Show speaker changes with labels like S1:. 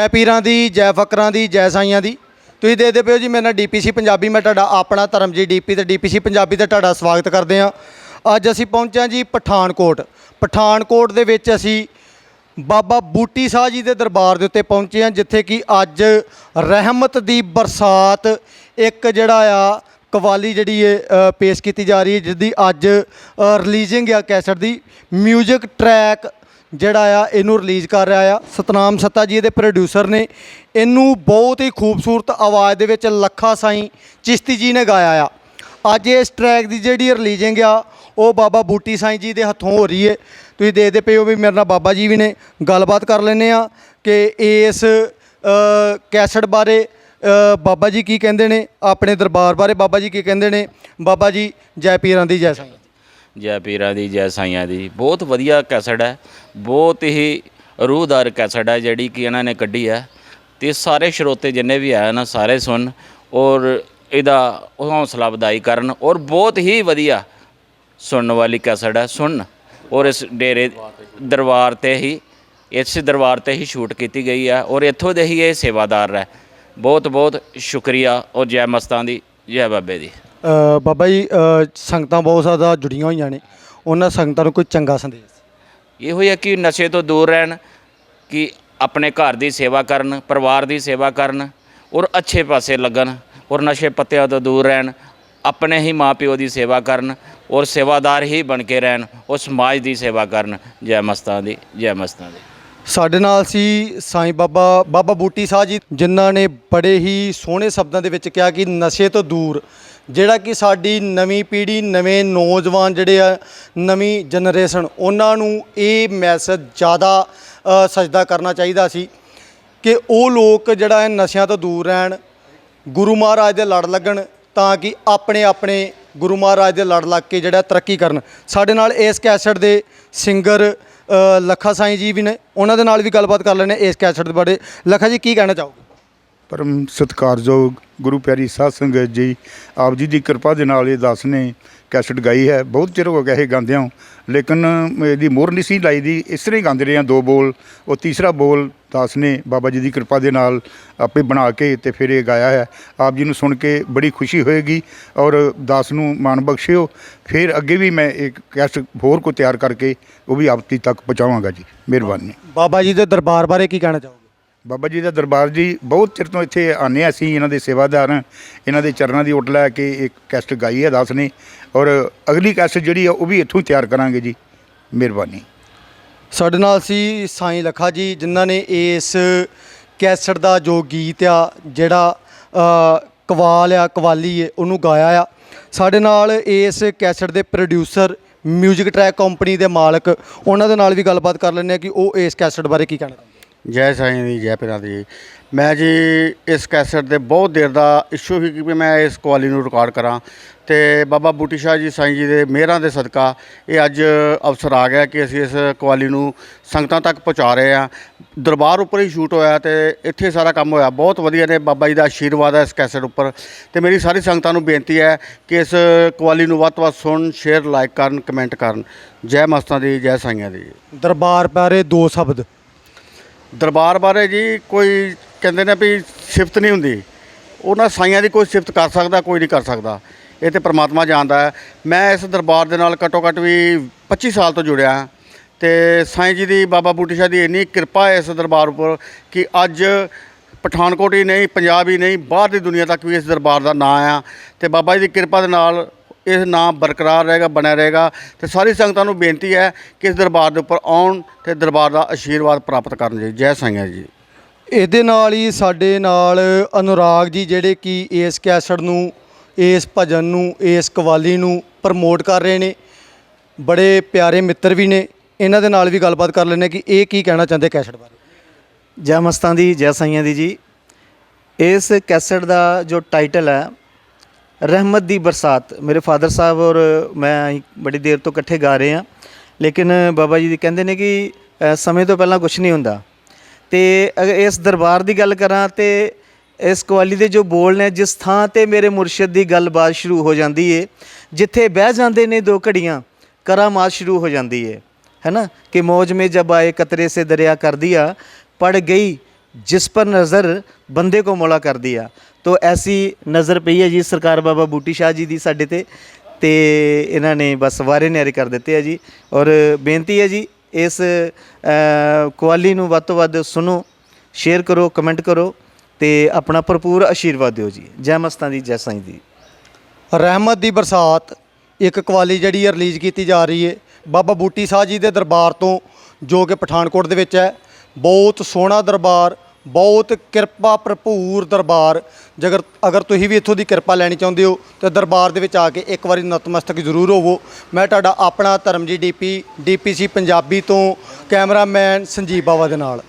S1: ਜੈ ਪੀਰਾਂ ਦੀ ਜੈ ਫਕਰਾਂ ਦੀ ਜੈ ਸਾਈਆਂ ਦੀ। ਤੁਸੀਂ ਦੇਖਦੇ ਪਿਓ ਜੀ ਮੇਰੇ ਨਾਲ ਡੀਪੀਸੀ ਪੰਜਾਬੀ ਮੈਂ ਤੁਹਾਡਾ ਆਪਣਾ ਧਰਮਜੀਤ ਡੀਪੀ ਤੇ ਡੀਪੀਸੀ ਪੰਜਾਬੀ ਦਾ ਤੁਹਾਡਾ ਸਵਾਗਤ ਕਰਦੇ ਹਾਂ। ਅੱਜ ਅਸੀਂ ਪਹੁੰਚੇ ਹਾਂ ਜੀ ਪਠਾਨਕੋਟ। ਪਠਾਨਕੋਟ ਦੇ ਵਿੱਚ ਅਸੀਂ ਬਾਬਾ ਬੂਟੀ ਸਾਹਿਬ ਜੀ ਦੇ ਦਰਬਾਰ ਦੇ ਉੱਤੇ ਪਹੁੰਚੇ ਹਾਂ ਜਿੱਥੇ ਕਿ ਅੱਜ ਰਹਿਮਤ ਦੀ ਬਰਸਾਤ ਇੱਕ ਜਿਹੜਾ ਆ ਕਵਾਲੀ ਜਿਹੜੀ ਹੈ ਅ, ਪੇਸ਼ ਕੀਤੀ ਜਾ ਰਹੀ ਹੈ ਜਿਸ ਦੀ ਅੱਜ ਰਿਲੀਜ਼ਿੰਗ ਆ ਕੈਸਟ ਦੀ। 뮤직 ਟਰੈਕ ਜਿਹੜਾ ਆ, ਇਹਨੂੰ ਰਿਲੀਜ਼ ਕਰ ਰਿਹਾ ਆ। ਸਤਨਾਮ ਸੱਤਾ ਜੀ ਇਹਦੇ ਪ੍ਰੋਡਿਊਸਰ ਨੇ ਇਹਨੂੰ ਬਹੁਤ ਹੀ ਖੂਬਸੂਰਤ ਆਵਾਜ਼ ਦੇ ਵਿੱਚ ਲੱਖਾ ਸਾਈਂ ਚਿਸ਼ਤੀ ਜੀ ਨੇ ਗਾਇਆ ਆ। ਅੱਜ ਇਸ ਟਰੈਕ ਦੀ ਜਿਹੜੀ ਰਿਲੀਜ਼ਿੰਗ ਆ, ਉਹ ਬਾਬਾ ਬੂਟੀ ਸਾਈਂ ਜੀ ਦੇ ਹੱਥੋਂ ਹੋ ਰਹੀ ਹੈ ਤੁਸੀਂ ਦੇਖਦੇ ਪਏ ਹੋ ਵੀ ਮੇਰੇ ਨਾਲ ਬਾਬਾ ਜੀ ਵੀ ਨੇ ਗੱਲਬਾਤ ਕਰ ਲੈਂਦੇ ਆ ਕਿ ਇਸ ਕੈਸਟ ਬਾਰੇ ਬਾਬਾ ਜੀ ਕੀ ਕਹਿੰਦੇ ਨੇ, ਆਪਣੇ ਦਰਬਾਰ ਬਾਰੇ ਬਾਬਾ ਜੀ ਕੀ ਕਹਿੰਦੇ ਨੇ। ਬਾਬਾ ਜੀ, ਜੈ ਪੀਰਾਂ ਦੀ ਜੈ ਸਾਈਂ।
S2: ਜੈ ਪੀਰਾਂ ਦੀ, ਜੈ ਸਾਈਆਂ ਦੀ। ਬਹੁਤ ਵਧੀਆ ਕੈਸਟ ਹੈ। ਬਹੁਤ ਹੀ ਰੂਹਦਾਰ ਕੈਸਟ ਹੈ ਜਿਹੜੀ ਕਿ ਇਹਨਾਂ ਨੇ ਕੱਢੀ ਹੈ। ਤੇ ਸਾਰੇ ਸਰੋਤੇ ਜਿੰਨੇ ਵੀ ਆਏ ਨਾ, ਸਾਰੇ ਸੁਣ ਔਰ ਇਹਦਾ ਹੌਸਲਾ ਵਧਾਈ ਕਰਨ ਔਰ ਬਹੁਤ ਹੀ ਵਧੀਆ ਸੁਣਨ ਵਾਲੀ ਕੈਸਟ ਹੈ। ਸੁਣ ਔਰ ਇਸ ਡੇਰੇ ਦਰਬਾਰ ਤੇ ਹੀ, ਇਸ ਦਰਬਾਰ ਤੇ ਹੀ ਸ਼ੂਟ ਕੀਤੀ ਗਈ ਹੈ ਔਰ ਇੱਥੋਂ ਦੇ ਹੀ ਇਹ ਸੇਵਾਦਾਰ ਹੈ। ਬਹੁਤ ਬਹੁਤ ਸ਼ੁਕਰੀਆ ਔਰ ਜੈ ਮਸਤਾਂ ਦੀ, ਜੈ ਬਾਬੇ ਦੀ।
S1: ਬਾਬਾ ਜੀ ਸੰਗਤਾਂ ਬਹੁਤ ਜ਼ਿਆਦਾ ਜੁੜੀਆਂ ਹੋਈਆਂ ਨੇ। ਉਹਨਾਂ ਸੰਗਤਾਂ ਨੂੰ ਕੋਈ ਚੰਗਾ ਸੰਦੇਸ਼?
S2: ਇਹੋ ਹੀ ਹੈ ਕਿ ਨਸ਼ੇ ਤੋਂ ਦੂਰ ਰਹਿਣ, ਕਿ ਆਪਣੇ ਘਰ ਦੀ ਸੇਵਾ ਕਰਨ, ਪਰਿਵਾਰ ਦੀ ਸੇਵਾ ਕਰਨ, ਔਰ ਅੱਛੇ ਪਾਸੇ ਲੱਗਣ, ਔਰ ਨਸ਼ੇ ਪੱਤਿਆਂ ਤੋਂ ਦੂਰ ਰਹਿਣ, ਆਪਣੇ ਹੀ ਮਾਪਿਓ ਦੀ ਸੇਵਾ ਕਰਨ, ਔਰ ਸੇਵਾਦਾਰ ਹੀ ਬਣ ਕੇ ਰਹਿਣ, ਔਰ ਸਮਾਜ ਦੀ ਸੇਵਾ ਕਰਨ। ਜੈ ਮਸਤਾਂ ਦੀ, ਜੈ ਮਸਤਾਂ ਦੀ।
S1: ਸਾਡੇ ਨਾਲ ਸੀ ਸਾਈਂ ਬਾਬਾ ਬਾਬਾ ਬੂਟੀ ਸਾਹਿਬ ਜੀ ਜਿਨ੍ਹਾਂ ਨੇ ਬੜੇ ਹੀ ਸੋਹਣੇ ਸ਼ਬਦਾਂ ਦੇ ਵਿੱਚ ਕਿਹਾ ਕਿ ਨਸ਼ੇ ਤੋਂ ਦੂਰ। ਜਿਹੜਾ ਕਿ ਸਾਡੀ ਨਵੀਂ ਪੀੜ੍ਹੀ ਨਵੇਂ ਨੌਜਵਾਨ ਜਿਹੜੇ ਆ ਨਵੀਂ ਜਨਰੇਸ਼ਨ ਉਹਨਾਂ ਨੂੰ ਇਹ ਮੈਸੇਜ ਜ਼ਿਆਦਾ ਅ, ਸਜਦਾ ਕਰਨਾ ਚਾਹੀਦਾ ਸੀ ਕਿ ਉਹ ਲੋਕ ਜਿਹੜਾ ਹੈ ਨਸ਼ਿਆਂ ਤੋਂ ਦੂਰ ਰਹਿਣ ਗੁਰੂ ਮਹਾਰਾਜ ਦੇ ਲੜ ਲੱਗਣ ਤਾਂ ਕਿ ਆਪਣੇ ਆਪਣੇ ਗੁਰੂ ਮਹਾਰਾਜ ਦੇ ਲੜ ਲੱਗ ਕੇ ਜਿਹੜਾ ਤਰੱਕੀ ਕਰਨ। ਸਾਡੇ ਨਾਲ ਇਸ ਕੈਸਟ ਦੇ ਸਿੰਗਰ ਲੱਖਾ ਸਾਈਂ ਜੀ ਵੀ ਨੇ, ਉਹਨਾਂ ਦੇ ਨਾਲ ਵੀ ਗੱਲਬਾਤ ਕਰ ਲੈਣੇ ਇਸ ਕੈਸਟ ਦੇ ਬਾਰੇ। ਲੱਖਾ ਜੀ, ਕੀ ਕਹਿਣਾ ਚਾਹੋਗੇ?
S3: ਪਰਮ ਸਤਿਕਾਰਯੋਗ ਗੁਰੂ ਪਿਆਰੀ ਸਾਧ ਸੰਗਤ ਜੀ, ਆਪ ਜੀ ਦੀ ਕਿਰਪਾ ਦੇ ਨਾਲ ਇਹ ਦਾਸ ਨੇ ਕੈਸਟ ਗਾਈ ਹੈ। ਬਹੁਤ ਚਿਰ ਹੋ ਗਿਆ ਇਹ ਗਾਉਂਦਿਆਂ ਲੇਕਿਨ ਇਹਦੀ ਮੋਹਰ ਨਹੀਂ ਸੀ ਲਾਈ ਦੀ ਇਸ ਤਰ੍ਹਾਂ ਹੀ ਗਾਉਂਦੇ ਰਹੇ ਹਾਂ ਦੋ ਬੋਲ, ਉਹ ਤੀਸਰਾ ਬੋਲ ਦਾਸ ਨੇ ਬਾਬਾ ਜੀ ਦੀ ਕਿਰਪਾ ਦੇ ਨਾਲ ਆਪੇ ਬਣਾ ਕੇ ਤੇ ਫਿਰ ਇਹ ਗਾਇਆ ਹੈ। ਆਪ ਜੀ ਨੂੰ ਸੁਣ ਕੇ ਬੜੀ ਖੁਸ਼ੀ ਹੋਏਗੀ ਔਰ ਦਾਸ ਨੂੰ ਮਾਣ ਬਖਸ਼ਿਓ। ਫਿਰ ਅੱਗੇ ਵੀ ਮੈਂ ਇੱਕ ਕੈਸਟ ਹੋਰ ਕੋ ਤਿਆਰ ਕਰਕੇ ਉਹ ਵੀ ਆਪ ਤੱਕ ਪਹੁੰਚਾਵਾਂਗਾ ਜੀ। ਮਿਹਰਬਾਨੀ।
S1: ਬਾਬਾ ਜੀ ਦੇ ਦਰਬਾਰ ਬਾਰੇ ਕੀ ਕਹਿਣਾ ਚਾਹੋ
S3: ਬਾਬਾ ਜੀ ਦਾ ਦਰਬਾਰ ਜੀ ਬਹੁਤ ਚਿਰ ਤੋਂ ਇੱਥੇ ਆਨੇ ਅਸੀਂ, ਇਹਨਾਂ ਦੇ ਸੇਵਾਦਾਰ ਹਾਂ। ਇਹਨਾਂ ਦੇ ਚਰਨਾਂ ਦੀ ਓਟ ਲੈ ਕੇ ਇੱਕ ਕੈਸਟ ਗਾਈ ਹੈ ਦਾਸ ਨੇ। ਔਰ ਅਗਲੀ ਕੈਸਟ ਜਿਹੜੀ ਆ, ਉਹ ਵੀ ਇੱਥੋਂ ਹੀ ਤਿਆਰ ਕਰਾਂਗੇ ਜੀ। ਮਿਹਰਬਾਨੀ।
S1: ਸਾਡੇ ਨਾਲ ਸੀ ਸਾਈਂ ਲੱਖਾ ਜੀ, ਜਿਨ੍ਹਾਂ ਨੇ ਇਸ ਕੈਸਟ ਦਾ ਜੋ ਗੀਤ ਆ, ਜਿਹੜਾ ਕਵਾਲ ਆ, ਕਵਾਲੀ ਏ, ਉਹਨੂੰ ਗਾਇਆ ਆ। ਸਾਡੇ ਨਾਲ ਇਸ ਕੈਸਟ ਦੇ ਪ੍ਰੋਡਿਊਸਰ, 뮤직 ਟਰੈਕ ਕੰਪਨੀ ਦੇ ਮਾਲਕ, ਉਹਨਾਂ ਦੇ ਨਾਲ ਵੀ ਗੱਲਬਾਤ ਕਰ ਲੈਂਦੇ ਆ ਕਿ ਉਹ ਇਸ ਕੈਸਟ ਬਾਰੇ ਕੀ ਕਹਿਣਾ ਚਾਹੁੰਦੇ
S4: ਜੈ ਸਾਈਂ ਦੀ, ਜੈ ਪਿਤਾ ਦੀ। ਮੈਂ ਜੀ ਇਸ ਕੈਸਟ ਦੇ ਬਹੁਤ ਦੇਰ ਦਾ ਇਸ਼ੂ ਸੀ ਕਿ ਮੈਂ ਇਸ ਕੁਆਲੀ ਨੂੰ ਰਿਕਾਰਡ ਕਰਾਂ ਤੇ ਬਾਬਾ ਬੂਟੀ ਸ਼ਾਹ ਜੀ ਸਾਈਂ ਜੀ ਦੇ ਮਿਹਰਾਂ ਦੇ ਸਦਕਾ ਇਹ ਅੱਜ ਅਵਸਰ ਆ ਗਿਆ ਕਿ ਅਸੀਂ ਇਸ ਕੁਆਲੀ ਨੂੰ ਸੰਗਤਾਂ ਤੱਕ ਪਹੁੰਚਾ ਰਹੇ ਹਾਂ। ਦਰਬਾਰ ਉੱਪਰ ਹੀ ਸ਼ੂਟ ਹੋਇਆ ਤੇ ਇੱਥੇ ਸਾਰਾ ਕੰਮ ਹੋਇਆ। ਬਹੁਤ ਵਧੀਆ ਨੇ ਬਾਬਾ ਜੀ ਦਾ ਆਸ਼ੀਰਵਾਦ ਹੈ ਇਸ ਕੈਸਟ ਉੱਪਰ। ਤੇ ਮੇਰੀ ਸਾਰੀ ਸੰਗਤਾਂ ਨੂੰ ਬੇਨਤੀ ਹੈ ਕਿ ਇਸ ਕੁਆਲੀ ਨੂੰ ਵੱਧ ਤੋਂ ਵੱਧ ਸੁਣ, ਸ਼ੇਅਰ, ਲਾਈਕ ਕਰਨ, ਕਮੈਂਟ ਕਰਨ। ਜੈ ਮਸਤਾਂ ਦੀ, ਜੈ ਸਾਈਆਂ ਦੀ।
S1: ਦਰਬਾਰ ਬਾਰੇ ਦੋ ਸ਼ਬਦ।
S4: ਦਰਬਾਰ ਬਾਰੇ ਜੀ ਕੋਈ ਕਹਿੰਦੇ ਨੇ ਵੀ ਸਿਫਤ ਨਹੀਂ ਹੁੰਦੀ। ਉਹਨਾਂ ਸਾਈਆਂ ਦੀ ਕੋਈ ਸਿਫਤ ਕਰ ਸਕਦਾ, ਕੋਈ ਨਹੀਂ ਕਰ ਸਕਦਾ। ਇਹ ਤੇ ਪ੍ਰਮਾਤਮਾ ਜਾਣਦਾ ਹੈ। ਮੈਂ ਇਸ ਦਰਬਾਰ ਦੇ ਨਾਲ ਘੱਟੋ ਘੱਟ ਵੀ 25 ਸਾਲ ਤੋਂ ਜੁੜਿਆ ਹਾਂ। ਤੇ ਸਾਈਂ ਜੀ ਦੀ, ਬਾਬਾ ਬੂਟੀ ਸ਼ਾਹ ਦੀ ਇੰਨੀ ਕਿਰਪਾ ਹੈ ਇਸ ਦਰਬਾਰ ਉੱਪਰ ਕਿ ਅੱਜ ਪਠਾਨਕੋਟ ਹੀ ਨਹੀਂ, ਪੰਜਾਬ ਹੀ ਨਹੀਂ, ਬਾਹਰ ਦੀ ਦੁਨੀਆ ਤੱਕ ਵੀ ਇਸ ਦਰਬਾਰ ਦਾ ਨਾਂ ਆ ਤੇ ਬਾਬਾ ਜੀ ਦੀ ਕਿਰਪਾ ਦੇ ਨਾਲ ਇਹ ਨਾਮ ਬਰਕਰਾਰ ਰਹੇਗਾ ਬਣਿਆ ਰਹੇਗਾ ਤੇ ਸਾਰੀ ਸੰਗਤਾਂ ਨੂੰ ਬੇਨਤੀ ਹੈ ਕਿ ਇਸ ਦਰਬਾਰ ਦੇ ਉੱਪਰ ਆਉਣ ਤੇ ਦਰਬਾਰ ਦਾ ਆਸ਼ੀਰਵਾਦ ਪ੍ਰਾਪਤ ਕਰਨ ਜੀ। ਜੈ ਸਾਈਆਂ ਜੀ।
S1: ਇਹਦੇ ਨਾਲ ਹੀ ਸਾਡੇ ਨਾਲ ਅਨੁਰਾਗ ਜੀ ਜਿਹੜੇ ਕਿ ਇਸ ਕੈਸਟ ਨੂੰ ਇਸ ਭਜਨ ਨੂੰ ਇਸ ਕਵਾਲੀ ਨੂੰ ਪ੍ਰਮੋਟ ਕਰ ਰਹੇ ਨੇ ਬੜੇ ਪਿਆਰੇ ਮਿੱਤਰ ਵੀ ਨੇ। ਇਹਨਾਂ ਦੇ ਨਾਲ ਵੀ ਗੱਲਬਾਤ ਕਰ ਲੈਂਦੇ ਕਿ ਇਹ ਕੀ ਕਹਿਣਾ ਚਾਹੁੰਦੇ ਕੈਸਟ ਬਾਰੇ।
S5: ਜੈ ਮਸਤਾਂ ਦੀ ਜੈ ਸਾਈਆਂ ਦੀ ਜੀ। ਇਸ ਕੈਸਟ ਦਾ ਜੋ ਟਾਈਟਲ ਹੈ ਰਹਿਮਤ ਦੀ ਬਰਸਾਤ। ਮੇਰੇ ਫਾਦਰ ਸਾਹਿਬ ਔਰ ਮੈਂ ਬੜੀ ਦੇਰ ਤੋਂ ਇਕੱਠੇ ਗਾ ਰਹੇ ਆ ਲੇਕਿਨ ਬਾਬਾ ਜੀ ਦੀ ਕਹਿੰਦੇ ਨੇ ਕਿ ਸਮੇਂ ਤੋਂ ਪਹਿਲਾਂ ਕੁਝ ਨਹੀਂ ਹੁੰਦਾ। ਤੇ ਅਗਰ ਇਸ ਦਰਬਾਰ ਦੀ ਗੱਲ ਕਰਾਂ ਤੇ ਇਸ ਕਵਾਲੀ ਦੇ ਜੋ ਬੋਲ ਨੇ, ਜਿਸ ਥਾਂ ਤੇ ਮੇਰੇ ਮੁਰਸ਼ਿਦ ਦੀ ਗੱਲਬਾਤ ਸ਼ੁਰੂ ਹੋ ਜਾਂਦੀ ਏ, ਜਿੱਥੇ ਬਹਿ ਜਾਂਦੇ ਨੇ ਦੋ ਘੜੀਆਂ, ਕਰਾਮਾਤ ਸ਼ੁਰੂ ਹੋ ਜਾਂਦੀ ਏ। ਹੈਨਾ ਕਿ ਮੌਜ ਮੇ ਜਬ ਆਏ ਕਤਰੇ ਸੇ ਦਰਿਆ ਕਰ ਦਿਆ, ਪੜ ਗਈ जिस पर नज़र ਬੰਦੇ ਕੋ ਮੌਲਾ ਕਰ ਦਿਆ ਤੋ ਐਸੀ ਨਜ਼ਰ ਪਈ ਹੈ ਜੀ ਸਰਕਾਰ ਬਾਬਾ ਬੂਟੀ ਸ਼ਾਹ ਜੀ ਦੀ ਸਾਡੇ ਤੇ ਤੇ ਇਹਨਾਂ ਨੇ ਬਸ ਵਾਰੇ ਨਿਆਰੇ ਕਰ ਦਿੱਤੇ ਆ ਜੀ ਔਰ ਬੇਨਤੀ ਹੈ ਜੀ ਇਸ ਅ, ਕਵਾਲੀ ਨੂੰ ਵੱਧ ਤੋਂ ਵੱਧ ਸੁਣੋ ਸ਼ੇਅਰ ਕਰੋ ਕਮੈਂਟ ਕਰੋ ਤੇ ਆਪਣਾ ਭਰਪੂਰ ਆਸ਼ੀਰਵਾਦ ਦਿਓ ਜੀ ਜੈ ਮਸਤਾਂ ਦੀ ਜੈ ਸਾਈਂ ਦੀ
S1: ਰਹਿਮਤ ਦੀ ਬਰਸਾਤ ਇੱਕ ਕਵਾਲੀ ਜਿਹੜੀ ਹੈ ਰਿਲੀਜ਼ ਕੀਤੀ ਜਾ ਰਹੀ ਹੈ ਬਾਬਾ ਬੂਟੀ ਸਾਹਿਬ ਜੀ ਦੇ ਦਰਬਾਰ ਤੋਂ ਜੋ ਕਿ ਪਠਾਨਕੋਟ ਦੇ ਵਿੱਚ ਹੈ ਬਹੁਤ ਸੋਹਣਾ ਦਰਬਾਰ, ਬਹੁਤ ਕਿਰਪਾ ਭਰਪੂਰ ਦਰਬਾਰ। ਜੇਕਰ, ਅਗਰ ਤੁਸੀਂ ਵੀ ਇੱਥੋਂ ਦੀ ਕਿਰਪਾ ਲੈਣੀ ਚਾਹੁੰਦੇ ਹੋ, ਤਾਂ ਦਰਬਾਰ ਦੇ ਵਿੱਚ ਆ ਕੇ ਇੱਕ ਵਾਰੀ ਨਤਮਸਤਕ ਜ਼ਰੂਰ ਹੋਵੋ। ਮੈਂ ਤੁਹਾਡਾ ਆਪਣਾ ਧਰਮਜੀ ਡੀਪੀ, ਡੀਪੀਸੀ ਪੰਜਾਬੀ ਤੋਂ ਕੈਮਰਾਮੈਨ ਸੰਜੀਵ ਬਾਵਾ ਦੇ ਨਾਲ।